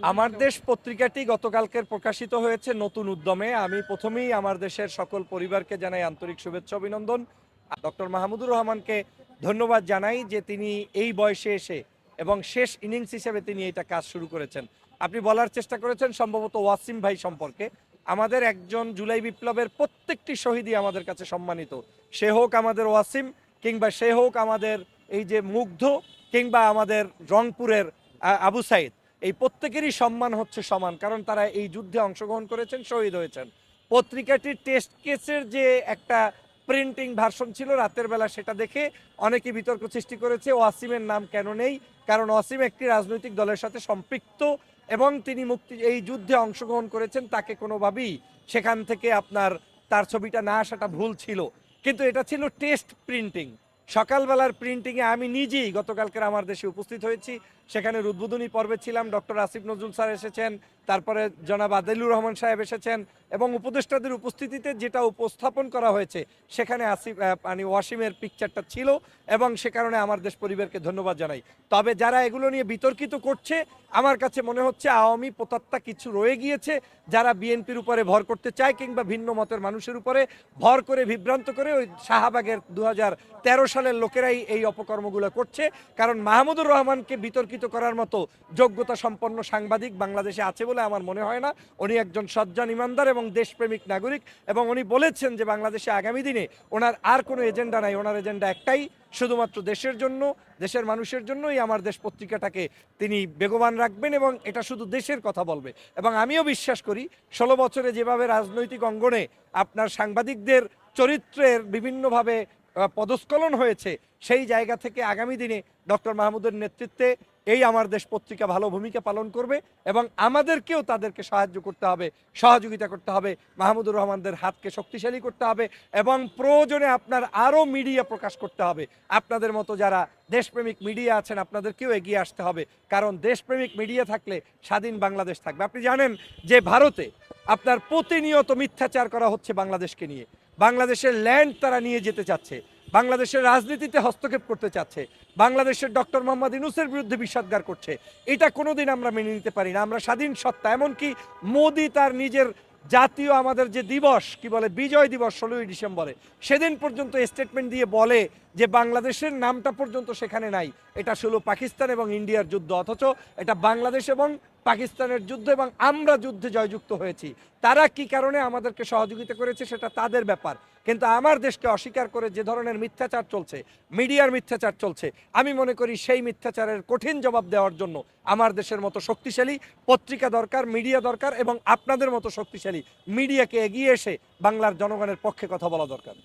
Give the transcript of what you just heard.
আমার দেশ পত্রিকাটি গতকালকের প্রকাশিত হয়েছে নতুন উদ্যমে। আমি প্রথমেই আমার দেশের সকল পরিবারকে জানাই আন্তরিক শুভেচ্ছা, অভিনন্দন। ডক্টর মাহমুদুর রহমানকে ধন্যবাদ জানাই যে তিনি এই বয়সে এসে এবং শেষ ইনিংস হিসেবে তিনি এটা কাজ শুরু করেছেন। আপনি বলার চেষ্টা করেছেন সম্ভবত ওয়াসিম ভাই সম্পর্কে। আমাদের একজন জুলাই বিপ্লবের প্রত্যেকটি শহীদই আমাদের কাছে সম্মানিত। সে হোক আমাদের ওয়াসিম কিংবা সে হোক আমাদের এই যে মুগ্ধ কিংবা আমাদের রংপুরের আবু সাইদ। এই প্রত্যেকেরই সম্মান হচ্ছে সমান, কারণ তারা এই যুদ্ধে অংশগ্রহণ করেছেন, শহীদ হয়েছেন। পত্রিকাটির টেস্ট কেসের যে একটা প্রিন্টিং ভার্সন ছিল রাতের বেলা, সেটা দেখে অনেকে বিতর্ক সৃষ্টি করেছে, ওয়াসিমের নাম কেন নেই? কারণ ওয়াসিম একটি রাজনৈতিক দলের সাথে সম্পৃক্ত এবং তিনি মুক্তি, এই যুদ্ধে অংশগ্রহণ করেছেন তাকে কোনোভাবেই সেখান থেকে আপনার, তার ছবিটা না আসাটা ভুল ছিল। কিন্তু এটা ছিল টেস্ট প্রিন্টিং সকালবেলার প্রিন্টিংয়ে আমি নিজেই গতকালকের আমার দেশে উপস্থিত হয়েছি। সেখানে উদ্বোধনী পর্বে ছিলাম, ডক্টর আসিফ নজরুল স্যার এসেছেন, তারপরে জনাব আদিলুর রহমান সাহেব এসেছেন এবং উপদেষ্টাদের উপস্থিতিতে যেটা উপস্থাপন করা হয়েছে, সেখানে আসিফ মানে ওয়াসিমের পিকচারটা ছিল এবং সে কারণে আমার দেশ পরিবারকে ধন্যবাদ জানাই। তবে যারা এগুলো নিয়ে বিতর্কিত করছে, আমার কাছে মনে হচ্ছে আওয়ামী পোতাত্তা কিছু রয়ে গিয়েছে, যারা বিএনপির উপরে ভর করতে চায় কিংবা ভিন্ন মতের মানুষের উপরে ভর করে, বিভ্রান্ত করে ওই শাহবাগের দু সালের লোকেরাই এই অপকর্মগুলো করছে। কারণ মাহমুদুর রহমানকে বিতর্কিত করার মতো যোগ্যতা সম্পন্ন সাংবাদিক বাংলাদেশে আছে বলে আমার মনে হয় না। উনি একজন সজ্জন ইমানদার এবং দেশপ্রেমিক নাগরিক এবং উনি বলেছেন যে বাংলাদেশে আগামী দিনে ওনার আর কোনো এজেন্ডা নাই। ওনার এজেন্ডা একটাই, শুধুমাত্র দেশের জন্য, দেশের মানুষের জন্যই আমার দেশ পত্রিকাটাকে তিনি বেগবান রাখবেন এবং এটা শুধু দেশের কথা বলবে। এবং আমিও বিশ্বাস করি, ষোলো বছরে যেভাবে রাজনৈতিক অঙ্গনে আপনার সাংবাদিকদের চরিত্রের বিভিন্নভাবে পদস্খলন হয়েছে, সেই জায়গা থেকে আগামী দিনে ডক্টর মাহমুদের নেতৃত্বে এই আমার দেশ পত্রিকা ভালো ভূমিকা পালন করবে এবং আমাদেরকেও তাদেরকে সাহায্য করতে হবে, সহযোগিতা করতে হবে, মাহমুদুর রহমানদের হাতকে শক্তিশালী করতে হবে এবং প্রয়োজনে আপনার আরও মিডিয়া প্রকাশ করতে হবে। আপনাদের মতো যারা দেশপ্রেমিক মিডিয়া আছেন, আপনাদেরকেও এগিয়ে আসতে হবে, কারণ দেশপ্রেমিক মিডিয়া থাকলে স্বাধীন বাংলাদেশ থাকবে। আপনি জানেন যে ভারতে আপনার প্রতিনিয়ত মিথ্যাচার করা হচ্ছে বাংলাদেশকে নিয়ে। বাংলাদেশের ল্যান্ড তারা নিয়ে যেতে চাচ্ছে, বাংলাদেশের রাজনীতিতে হস্তক্ষেপ করতে চাচ্ছে, বাংলাদেশের ডক্টর মোহাম্মদ ইনুসের বিরুদ্ধে বিষাদগার করছে, এটা কোনোদিন আমরা মেনে নিতে পারি না। আমরা স্বাধীন সত্তা, এমনকি মোদি তার নিজের জাতীয় আমাদের যে দিবস, কি বলে, বিজয় দিবস ষোলোই ডিসেম্বরে, সেদিন পর্যন্ত স্টেটমেন্ট দিয়ে বলে যে বাংলাদেশের নামটা পর্যন্ত সেখানে নাই। এটা ছিল পাকিস্তান এবং ইন্ডিয়ার যুদ্ধ, অথচ এটা বাংলাদেশ এবং পাকিস্তানের যুদ্ধ এবং আমরা যুদ্ধে জয়যুক্ত হয়েছি। তারা কি কারণে আমাদেরকে সহযোগিতা করেছে সেটা তাদের ব্যাপার। কিন্তু আমার দেশকে অস্বীকার করে যে ধরনের মিথ্যাচার চলছে, মিডিয়ার মিথ্যাচার চলছে, আমি মনে করি সেই মিথ্যাচারের কঠিন জবাব দেওয়ার জন্য আমার দেশের মতো শক্তিশালী, পত্রিকা দরকার, মিডিয়া দরকার এবং আপনাদের মতো শক্তিশালী মিডিয়াকে এগিয়ে এসে বাংলার জনগণের পক্ষে কথা বলা দরকার।